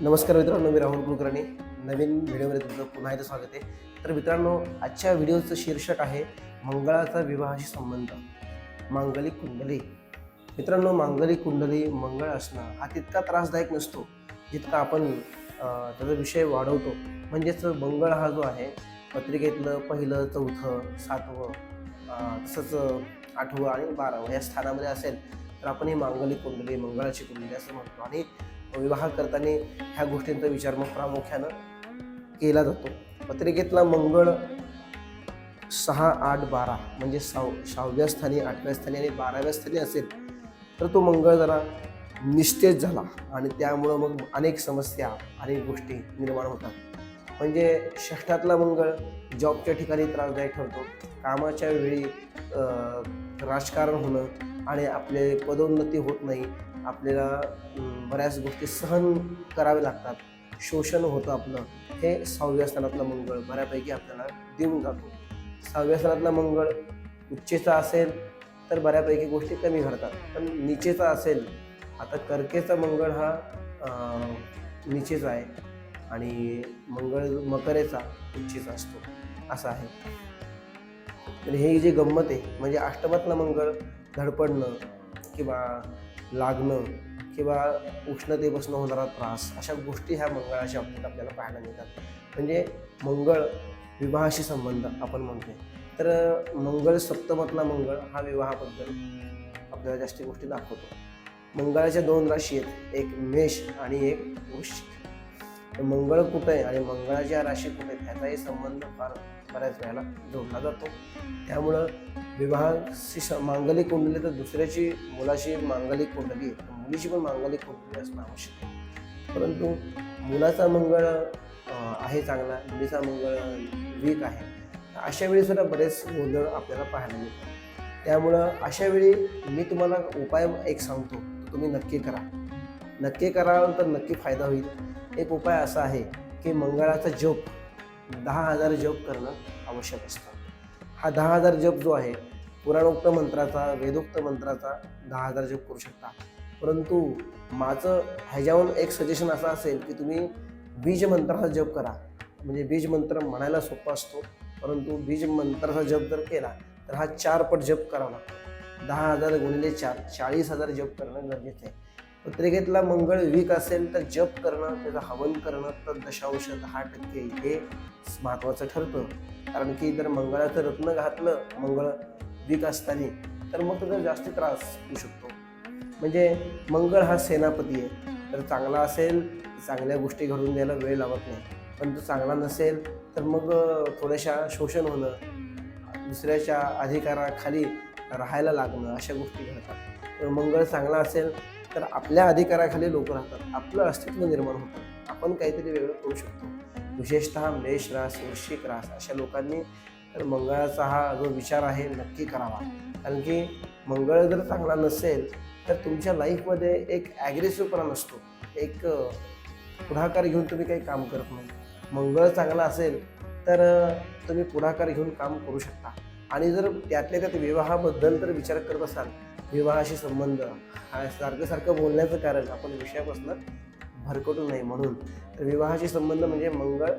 नमस्कार मित्रांनो मी राहुल कुलकर्णी. नवीन व्हिडिओमध्ये तुमचं पुन्हा एकदा स्वागत आहे. तर मित्रांनो आजच्या व्हिडिओचं शीर्षक आहे मंगळाचा विवाहाशी संबंध. मांगलिक कुंडली. मित्रांनो मांगलिक कुंडली मंगळ असणं हा तितका त्रासदायक नसतो जितका आपण त्याचा विषय वाढवतो. म्हणजेच मंगळ हा जो आहे पत्रिकेतलं पहिलं चौथं सातवं तसंच आठवं आणि बारावं या स्थानामध्ये असेल तर आपण ही मांगलिक कुंडली मंगळाची कुंडली असं म्हणतो. आणि विवाह करताना ह्या गोष्टींचा विचार मग प्रामुख्यानं केला जातो. पत्रिकेतला मंगळ सहा आठ बारा म्हणजे साव सहाव्या स्थानी आठव्या स्थानी आणि बाराव्या स्थानी असेल तर तो मंगळ जरा निस्तेज झाला आणि त्यामुळं मग अनेक समस्या अनेक गोष्टी निर्माण होतात. म्हणजे षष्ठातला मंगळ जॉबच्या ठिकाणी त्रासदायक ठरतो. कामाच्या वेळी राजकारण होणं आणि आपले पदोन्नती होत नाही. आपल्याला बऱ्याच गोष्टी सहन करावे लागतात. शोषण होतं आपलं. हे सहाव्या स्थानातला मंगळ. बऱ्यापैकी आपल्याला देऊन जातो. सहाव्या स्थानातला मंगळ उच्चेचा असेल तर बऱ्यापैकी गोष्टी कमी घडतात. पण निचेचा असेल आता कर्केचा मंगळ हा निचेचा आहे. आणि मंगळ मकरेचा उच्चेचा असतो. असं आहे. तर हे जे गंमत आहे म्हणजे अष्टमातला मंगळ धडपडणं किंवा लागणं किंवा उष्णतेपासून होणारा त्रास अशा गोष्टी ह्या मंगळाच्या बाबतीत आपल्याला पाहायला मिळतात. म्हणजे मंगळ विवाहाशी संबंध आपण म्हणतोय. तर मंगळ सप्तमातला मंगळ हा विवाहाबद्दल आपल्याला जास्ती गोष्टी दाखवतो. मंगळाच्या दोन राशी आहेत. एक मेष आणि एक वृश्चिक. मंगळ कुठं आहे आणि मंगळाच्या राशी कुठे आहेत ह्याचाही संबंध फार बऱ्याच वेळेला जोडला जातो. त्यामुळं विवाहाशी मांगलिक कुंडली तर दुसऱ्याची मुलाची मांगलिक कुंडली आहे मुलीची पण मांगलिक कुंडली असणं आवश्यक आहे. परंतु मुलाचा मंगळ आहे चांगला मुलीचा मंगळ वीक आहे अशा वेळी सुद्धा बरेच गोंधळ आपल्याला पाहायला मिळतात. त्यामुळं अशा वेळी मी तुम्हाला उपाय एक सांगतो तुम्ही नक्की करा. नक्की कराल तर नक्की फायदा होईल. एक उपाय असा आहे की मंगळाचा जप दहा हजार जप करणं आवश्यक असतं. हा दहा हजार जप जो आहे पुराणोक्त मंत्राचा वेदोक्त मंत्राचा दहा हजार जप करू शकता. परंतु माझं ह्याच्याहून एक सजेशन असं असेल की तुम्ही बीज मंत्राचा जप करा. म्हणजे बीज मंत्र म्हणायला सोपा असतो परंतु बीज मंत्राचा जप जर केला तर हा चार पट जप करावा लागतो. दहा हजार गुणिले चार चाळीस हजार जप करणं गरजेचं आहे. पत्रिकेतला मंगळ वीक असेल तर जप करणं त्याचं हवन करणं तर दशांश दहा टक्के हे महत्त्वाचं ठरतं. कारण की जर मंगळाचं रत्न घातलं मंगळ वीक असताना तर मग त्याचा जास्त त्रास होऊ शकतो. म्हणजे मंगळ हा सेनापती आहे. तर चांगला असेल चांगल्या गोष्टी घडून द्यायला वेळ लावत नाही. पण तो चांगला नसेल तर मग थोड्याशा शोषण होणं दुसऱ्याच्या अधिकाराखाली राहायला लागणं अशा गोष्टी घडतात. तर मंगळ चांगला असेल तर आपल्या अधिकाराखाली लोक राहतात. आपलं अस्तित्व निर्माण होतं. आपण काहीतरी वेगळं करू शकतो. विशेषतः मेष रास वृश्चिक रास अशा लोकांनी तर मंगळाचा हा जो विचार आहे नक्की करावा. कारण की मंगळ जर चांगला नसेल तर तुमच्या लाईफमध्ये एक ॲग्रेसिव्हपणा नसतो. एक पुढाकार घेऊन तुम्ही काही काम करत नाही. मंगळ चांगला असेल तर तुम्ही पुढाकार घेऊन काम करू शकता. आणि जर त्यातल्या त्यात विवाहाबद्दल जर विचार करत असाल विवाहाशी संबंध. हा सारखं सारखं बोलण्याचं कारण आपण विषयापासून भरकटू नये म्हणून तर विवाहाशी संबंध म्हणजे मंगळ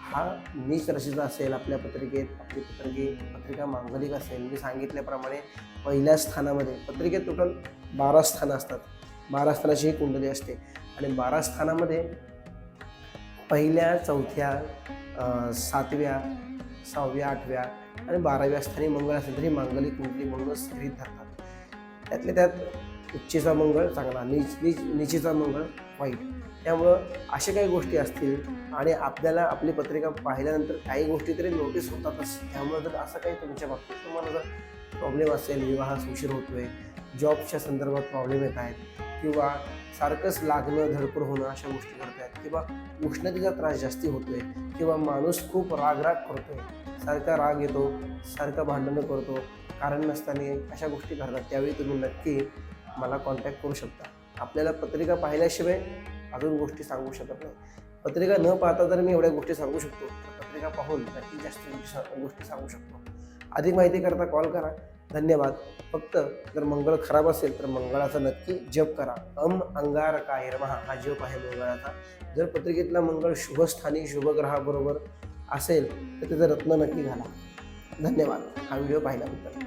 हा नीच राशीचा असेल आपल्या पत्रिकेत आपली पत्रिके पत्रिका मांगलिक असेल. मी सांगितल्याप्रमाणे पहिल्या स्थानामध्ये पत्रिकेत टोटल बारा स्थानं असतात. बारा स्थानाची ही कुंडली असते. आणि बारा स्थानामध्ये पहिल्या चौथ्या सातव्या सहाव्या आठव्या आणि बाराव्या स्थानी मंगळ असेल तरी मांगलिक कुंडली म्हणूनच गृहित धरतात. त्यातल्या त्यात उच्चेचा मंगळ चांगला नीच नीच निचेचा मंगळ वाईट. त्यामुळं अशा काही गोष्टी असतील आणि आपल्याला आपली पत्रिका पाहिल्यानंतर काही गोष्टी तरी नोटीस होतातच. त्यामुळं जर असं काही तुमच्या बाबतीत तुम्हाला जर प्रॉब्लेम असेल विवाहास उशीर होतोय जॉबच्या संदर्भात प्रॉब्लेम येत आहेत किंवा सारखंच लागणं धडपड होणं अशा गोष्टी करत आहेत किंवा उष्णतेचा त्रास जास्ती होतोय किंवा माणूस खूप रागराग करतोय. सारखा राग येतो सारखं भांडणं करतो कारण नसताना अशा गोष्टी घडतात त्यावेळी तुम्ही नक्की मला कॉन्टॅक्ट करू शकता. आपल्याला पत्रिका पाहिल्याशिवाय अजून गोष्टी सांगू शकत नाही. पत्रिका न पाहता तर मी एवढ्या गोष्टी सांगू शकतो. पत्रिका पाहून नक्की जास्त गोष्टी गोष्टी सांगू शकतो. अधिक माहिती करता कॉल करा. धन्यवाद. फक्त जर मंगळ खराब असेल तर मंगळाचा नक्की जप करा. अम अंगार कायरमहा हा जप आहे मंगळाचा. जर पत्रिकेतला मंगळ शुभस्थानी शुभग्रहाबरोबर असेल तर त्याचं रत्न नक्की घाला. धन्यवाद. हा व्हिडिओ पाहिल्याबद्दल.